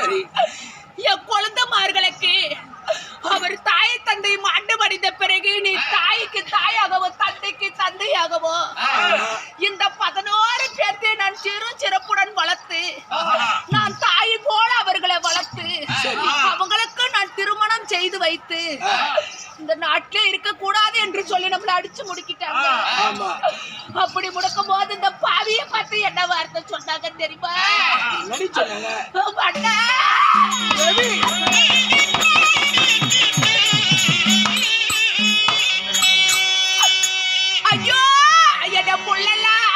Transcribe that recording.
சரி. என் குழந்தைமார்களுக்கு அவர் தாய் தந்தை மாண்டு மடிந்த பிறகு நீ தாய்க்கு தாயாகவோ தந்தைக்கு தந்தையாகவோ இந்த பதினோரு பேர்த்தை நான் சிறு சிறப்புடன் வளர்த்து நான் தாய் போல அவர்களை வளர்த்து அவங்களுக்கு நான் திருமணம் செய்து வைத்து இந்த நாட்டிலே இருக்க கூடாது என்று சொல்லி நம்மள அடிச்சு முடிக்கிட்டாங்க. அப்படி முடக்கும் போது இந்த பாவிய பார்த்து என்ன வார்த்தை சொன்னாங்க தெரியுமா? சொல்லுங்க ஐயோ என்ன புள்ளலாம்